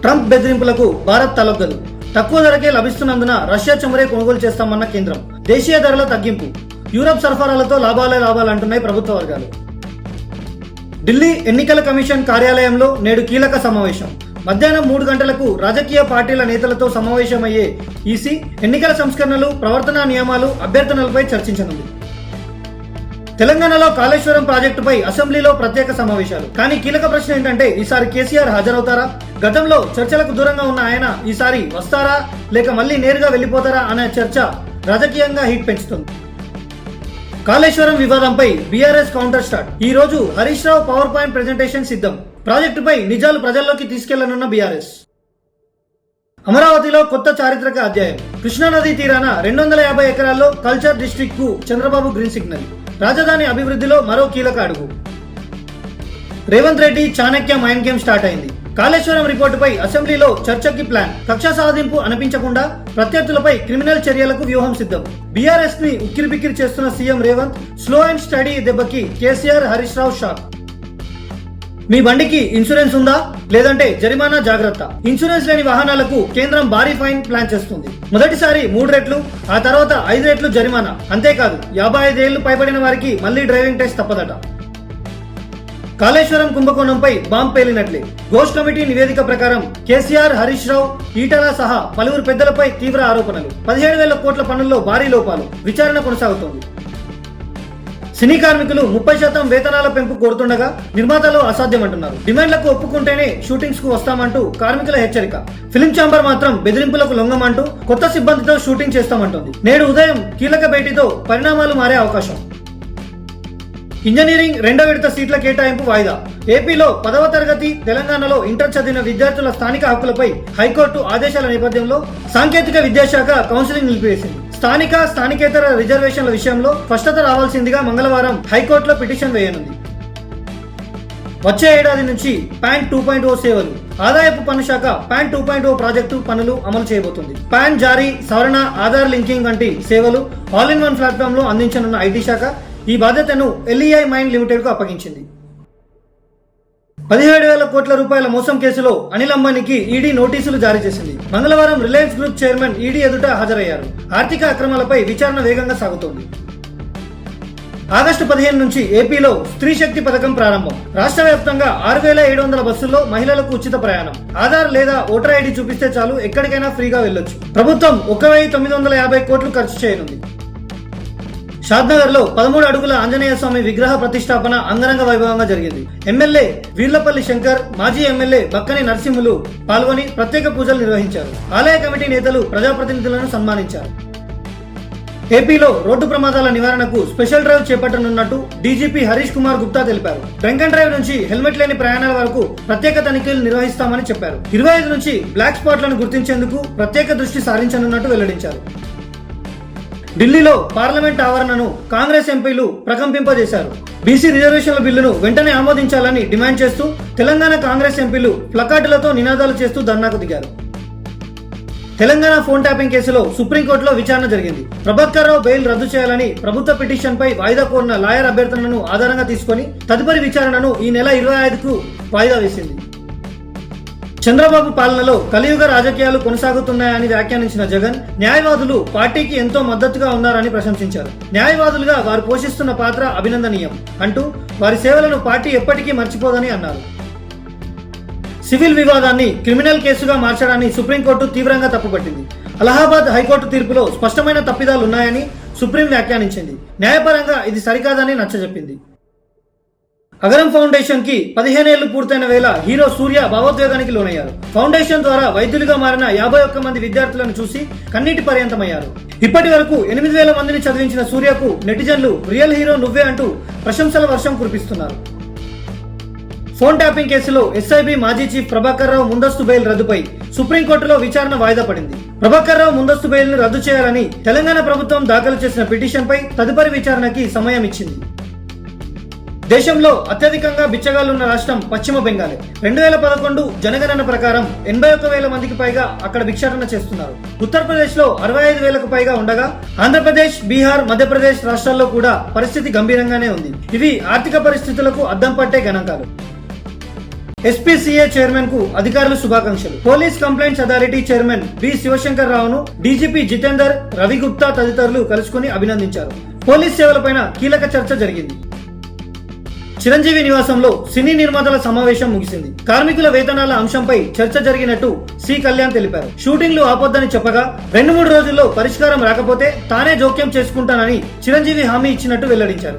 Trump బెదిరింపులకు భారత్ తలొగ్గదు. తక్కువ ధరకే లభిస్తున్నందున రష్యా చమురే కొనుగోలు చేస్తామన్న కేంద్రం. దేశీయ ధరల తగ్గింపు. యూరప్ సరఫరాలతో లాభాలే లాభాలంటున్నాయి ప్రభుత్వ వర్గాలు. ఢిల్లీ ఎన్నికల కమిషన్ కార్యాలయంలో నేడు కీలక సమావేశం. మధ్యాహ్నం మూడు గంటలకు రాజకీయ పార్టీల నేతలతో సమావేశమయ్యే ఈసీ ఎన్నికల సంస్కరణలు ప్రవర్తనా నియమాలు అభ్యర్థనలపై చర్చించనుంది. తెలంగాణలో కాళేశ్వరం ప్రాజెక్టుపై అసెంబ్లీలో ప్రత్యేక సమావేశాలు. కానీ కీలక ప్రశ్న ఏంటంటే ఈసారి కేసీఆర్ హాజరవుతారా? గతంలో చర్చలకు దూరంగా ఉన్న ఆయన ఈసారి వస్తారా? లేక మళ్ళీ నేరుగా వెళ్ళిపోతారా అనే చర్చ రాజకీయంగా హీట్ పెంచుతుంది. కాళేశ్వరం వివాదంపై బీఆర్ఎస్ కౌంటర్ స్టార్ట్. ఈ రోజు Harish Rao power point presentation సిద్ధం. ప్రాజెక్టుపై నిజాలు ప్రజల్లోకి తీసుకెళ్ళనున్న బీఆర్ఎస్. అమరావతిలో కొత్త చారిత్రక అధ్యాయం. కృష్ణానదీ తీరాన రెండు వందల యాభై ఎకరాల్లో కల్చర్ డిస్ట్రిక్ట్కు చంద్రబాబు గ్రీన్ సిగ్నల్. రాజధాని అభివృద్ధిలో మరో కీలక అడుగు. Revanth Reddy Chanakya mind game start అయింది. కాళేశ్వరం రిపోర్టుపై అసెంబ్లీలో చర్చకి ప్లాన్. కక్ష సాధింపు అనిపించకుండా ప్రత్యర్థులపై క్రిమినల్ చర్యలకు వ్యూహం సిద్ధం. బీఆర్ఎస్ని ఉక్కిరిబిక్కిరి చేస్తున్న CM Revanth slow and steady దెబ్బకి కేసీఆర్ హరీష్ రావు షాక్. మీ బండికి ఇన్సూరెన్స్ ఉందా? లేదంటే జరిమానా జాగ్రత్త? ఇన్సూరెన్స్ లేని వాహనాలకు కేంద్రం భారీ ఫైన్ ప్లాన్ చేస్తుంది. మొదటిసారి మూడు రెట్లు ఆ తర్వాత ఐదు రెట్లు జరిమానా. అంతేకాదు యాభై ఐదేళ్ళు పైబడిన వారికి మళ్ళీ డ్రైవింగ్ టెస్ట్ తప్పదట. కాళేశ్వరం కుంభకోణంపై బాంబ్ పేలినట్లే. గోష్ కమిటీ నివేదిక ప్రకారం కేసీఆర్ హరీష్ రావు ఈటల సహా పలువురు పెద్దలపై తీవ్ర ఆరోపణలు. పదిహేడు వేల కోట్ల పనుల్లో భారీ లోపాలు. విచారణ కొనసాగుతోంది. సినీ కార్మికులు ముప్పై శాతం వేతనాల పెంపు కోరుతుండగా నిర్మాతలు అసాధ్యమంటున్నారు. డిమాండ్లకు ఒప్పుకుంటేనే షూటింగ్స్కు వస్తామంటూ కార్మికుల హెచ్చరిక. ఫిలిం ఛాంబర్ మాత్రం బెదిరింపులకు లొంగమంటూ కొత్త సిబ్బందితో షూటింగ్ చేస్తామంటుంది. నేడు ఉదయం కీలక భేటీతో పరిణామాలు మారే అవకాశం. ఇంజనీరింగ్ రెండో విడత సీట్ల కేటాయింపు వాయిదా. ఏపీలో పదవ తరగతి తెలంగాణలో ఇంటర్ చదివిన విద్యార్థుల స్థానిక హక్కులపై హైకోర్టు ఆదేశాల నేపథ్యంలో సాంకేతిక విద్యాశాఖ కౌన్సిలింగ్ నిలిపివేసింది. స్థానిక స్థానికేతర రిజర్వేషన్ల విషయంలో స్పష్టత రావాల్సిందిగా మంగళవారం హైకోర్టులో పిటిషన్ వేయనుంది. వచ్చే ఏడాది నుంచి ప్యాన్ టూ పాయింట్ ఓ సేవలు ఆదాయపు పన్ను శాఖ PAN two point O project పనులు అమలు చేయబోతుంది. ప్యాన్ జారీ సవరణ ఆధార్ లింకింగ్ వంటి సేవలు ఆల్ ఇన్ వన్ ప్లాట్ఫామ్లో అందించనున్న ఐటీ శాఖ ఈ బాధ్యతను ఎల్ఈఐ మైండ్ లిమిటెడ్కు అప్పగించింది. పదిహేడు వేల కోట్ల రూపాయల మోసం కేసులో అనిల్ అంబానీకి ఈడీ నోటీసులు జారీ చేసింది. మంగళవారం రిలయన్స్ గ్రూప్ చైర్మన్ ఈడీ ఎదుట హాజరయ్యారు. ఆర్థిక అక్రమాలపై విచారణ వేగంగా సాగుతోంది. ఆగస్టు పదిహేను నుంచి ఏపీలో స్త్రీ శక్తి పథకం ప్రారంభం. రాష్ట్ర వ్యాప్తంగా ఆరు వేల ఏడు వందల బస్సుల్లో మహిళలకు ఉచిత ప్రయాణం. ఆధార్ లేదా ఓటర్ ఐడి చూపిస్తే చాలు ఎక్కడికైనా ఫ్రీగా వెళ్ళొచ్చు. ప్రభుత్వం ఒక వెయ్యి తొమ్మిది వందల యాభై కోట్లు ఖర్చు చేయనుంది. షాద్నగర్లో పదమూడు అడుగుల ఆంజనేయ స్వామి విగ్రహ ప్రతిష్టాపన అంగరంగ వైభవంగా జరిగింది. ఎమ్మెల్యే వీర్లపల్లి శంకర్ మాజీ ఎమ్మెల్యే బక్కని నరసింహులు పాల్గొని ప్రత్యేక పూజలు నిర్వహించారు. ఆలయ కమిటీ నేతలు ప్రజాప్రతినిధులను సన్మానించారు. ఏపీలో రోడ్డు ప్రమాదాల నివారణకు స్పెషల్ డ్రైవ్ చేపట్టనున్నట్టు డీజీపీ హరీష్ కుమార్ గుప్తా తెలిపారు. డ్రంక్ అండ్ డ్రైవ్ నుంచి హెల్మెట్ లేని ప్రయాణాల వరకు ప్రత్యేక తనిఖీలు నిర్వహిస్తామని చెప్పారు. ఇరవై ఐదు నుంచి బ్లాక్ స్పాట్లను గుర్తించేందుకు ప్రత్యేక దృష్టి సారించనున్నట్టు వెల్లడించారు. ఢిల్లీలో పార్లమెంట్ ఆవరణను కాంగ్రెస్ ఎంపీలు ప్రకంపింపజేశారు. బీసీ రిజర్వేషన్ల బిల్లును వెంటనే ఆమోదించాలని డిమాండ్ చేస్తూ తెలంగాణ కాంగ్రెస్ ఎంపీలు ప్లకార్డులతో నినాదాలు చేస్తూ ధర్నాకు దిగారు. తెలంగాణ ఫోన్ ట్యాపింగ్ కేసులో సుప్రీంకోర్టులో విచారణ జరిగింది. ప్రభాకర్ రావు బెయిల్ రద్దు చేయాలని ప్రభుత్వ పిటిషన్ పై వాయిదా కోరిన లాయర్ అభ్యర్థనను ఆధారంగా తీసుకొని తదుపరి విచారణను ఈ నెల ఇరవై ఐదుకు వాయిదా వేసింది. చంద్రబాబు పాలనలో కలియుగ రాజకీయాలు కొనసాగుతున్నాయని వ్యాఖ్యానించిన జగన్ న్యాయవాదులు పార్టీకి ఎంతో మద్దతుగా ఉన్నారని ప్రశంసించారు. న్యాయవాదులుగా వారు పోషిస్తున్న పాత్ర అభినందనీయం. అంటూ వారి సేవలను పార్టీ ఎప్పటికీ మర్చిపోదని అన్నారు. సివిల్ వివాదాన్ని క్రిమినల్ కేసుగా మార్చడాన్ని సుప్రీంకోర్టు తీవ్రంగా తప్పుపట్టింది. అలహాబాద్ హైకోర్టు తీర్పులో స్పష్టమైన తప్పిదాలు ఉన్నాయని సుప్రీం వ్యాఖ్యానించింది. న్యాయపరంగా ఇది సరికాదని నచ్చజెప్పింది. అగరం ఫౌండేషన్కి పదిహేనేళ్ళు పూర్తయిన వేళ హీరో సూర్య భావోద్వేగానికి లోనయ్యారు. ఫౌండేషన్ ద్వారా వైద్యులుగా మారిన యాభై ఒక్క మంది విద్యార్థులను చూసి కన్నీటి పర్యంతమయ్యారు. ఇప్పటి వరకు ఎనిమిది వేల మందిని చదివించిన సూర్యకు నెటిజన్లు రియల్ హీరో నువ్వే అంటూ ప్రశంసల వర్షం కురిపిస్తున్నారు. ఫోన్ ట్యాపింగ్ కేసులో ఎస్ఐబి మాజీ చీఫ్ ప్రభాకర్ రావు ముందస్తు బెయిల్ రద్దుపై సుప్రీంకోర్టులో విచారణ వాయిదా పడింది. ప్రభాకర్ రావు ముందస్తు బెయిల్ను రద్దు చేయాలని తెలంగాణ ప్రభుత్వం దాఖలు చేసిన పిటిషన్పై తదుపరి విచారణకి సమయం ఇచ్చింది. దేశంలో అత్యధికంగా బిచ్చగాళ్ళున్న రాష్ట్రం పశ్చిమ బెంగాల్. రెండు వేల పదకొండు జనగణన ప్రకారం ఎనభై ఒక్క వేల మందికి పైగా అక్కడ భిక్షాటన చేస్తున్నారు. ఉత్తరప్రదేశ్లో అరవై ఐదు వేలకు పైగా ఉండగా ఆంధ్రప్రదేశ్ బీహార్ మధ్యప్రదేశ్ రాష్ట్రాల్లో కూడా పరిస్థితి గంభీరంగానే ఉంది. ఇవి ఆర్థిక పరిస్థితులకు అద్దం పట్టే గణాంకాలు. ఎస్పీసీఏ చైర్మన్కు అధికారులు శుభాకాంక్షలు. Police complaints authority chairman B Sivasankar రావును డీజీపీ జితేందర్ రవి గుప్తా తదితరులు కలుసుకుని అభినందించారు. పోలీస్ సేవలపైన కీలక చర్చ జరిగింది. చిరంజీవి నివాసంలో సినీ నిర్మాతల సమావేశం ముగిసింది. కార్మికుల వేతనాల అంశంపై చర్చ జరిగినట్టు సి. కళ్యాణ్ తెలిపారు. షూటింగ్లు ఆపొద్దని చెప్పగా రెండు మూడు రోజుల్లో పరిష్కారం రాకపోతే తానే జోక్యం చేసుకుంటానని చిరంజీవి హామీ ఇచ్చినట్టు వెల్లడించారు.